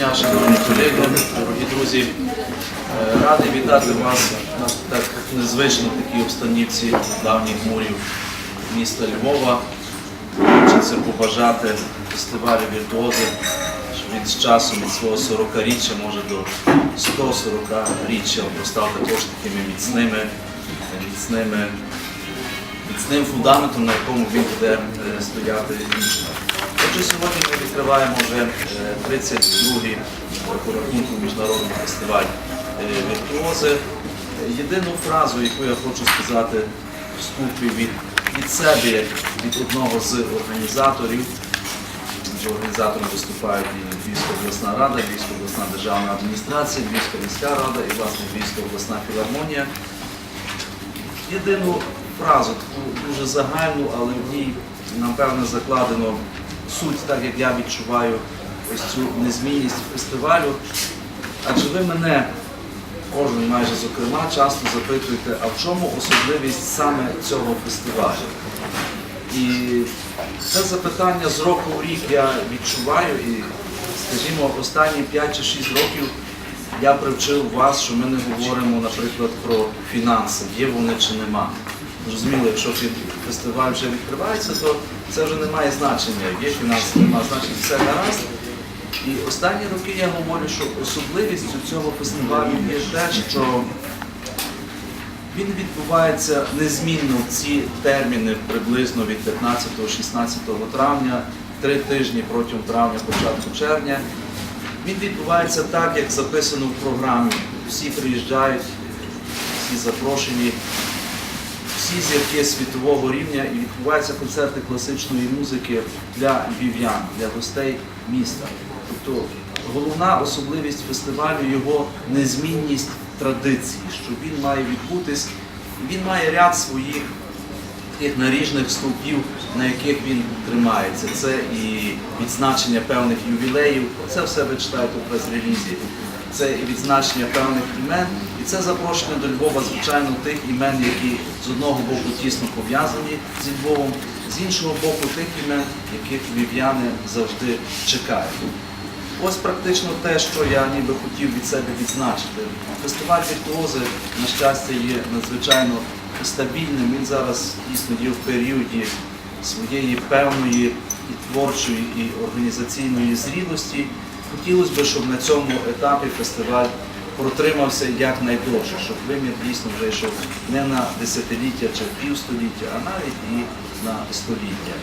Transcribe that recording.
дня, шановні колеги, дорогі друзі. Е, Радий вітати вас на так незвично такій обстанівці давніх мурів міста Львова. Хочеться побажати фестивалю віртуози, що він з часом від свого 40-річчя, може до 140-річчя постав також такими міцними, міцними міцним фундаментом, на якому він буде е, стояти вічно. Отже, сьогодні ми відкриваємо вже е, 32-й по рахунку міжнародний фестиваль е, віртуози. Єдину фразу, яку я хочу сказати в вступі від, від себе, від одного з організаторів, організатором виступають і Львівська обласна рада, Львівська обласна державна адміністрація, Львівська міська рада і власне Львівська обласна філармонія єдину фразу, таку дуже загальну, але в ній, напевно, закладено суть, так як я відчуваю ось цю незмінність фестивалю. Адже ви мене, кожен майже зокрема, часто запитуєте, а в чому особливість саме цього фестивалю? І це запитання з року в рік я відчуваю і, скажімо, останні 5 чи 6 років я привчив вас, що ми не говоримо, наприклад, про фінанси, є вони чи нема. Зрозуміло, якщо фестиваль вже відкривається, то це вже не має значення. Є фінанси, немає значення, все гаразд. І останні роки я говорю, що особливістю цього фестивалю є те, що він відбувається незмінно в ці терміни приблизно від 15-16 травня, три тижні протягом травня, початку червня. Він відбувається так, як записано в програмі. Всі приїжджають, всі запрошені, всі зірки світового рівня і відбуваються концерти класичної музики для львів'ян, для гостей міста. Тобто головна особливість фестивалю його незмінність традицій, що він має відбутись, він має ряд своїх тих наріжних стовпів, на яких він тримається. Це і відзначення певних ювілеїв, це все ви читаєте у прес-релізі. Це і відзначення певних імен, і це запрошення до Львова, звичайно, тих імен, які з одного боку тісно пов'язані зі Львовом, з іншого боку, тих імен, яких львів'яни завжди чекають. Ось практично те, що я ніби хотів від себе відзначити. Фестиваль віртуози, на щастя, є надзвичайно стабільним. Він зараз дійсно є в періоді своєї певної і творчої, і організаційної зрілості. Хотілося б, щоб на цьому етапі фестиваль протримався якнайдовше, щоб вимір дійсно вийшов не на десятиліття чи півстоліття, а навіть і на століття.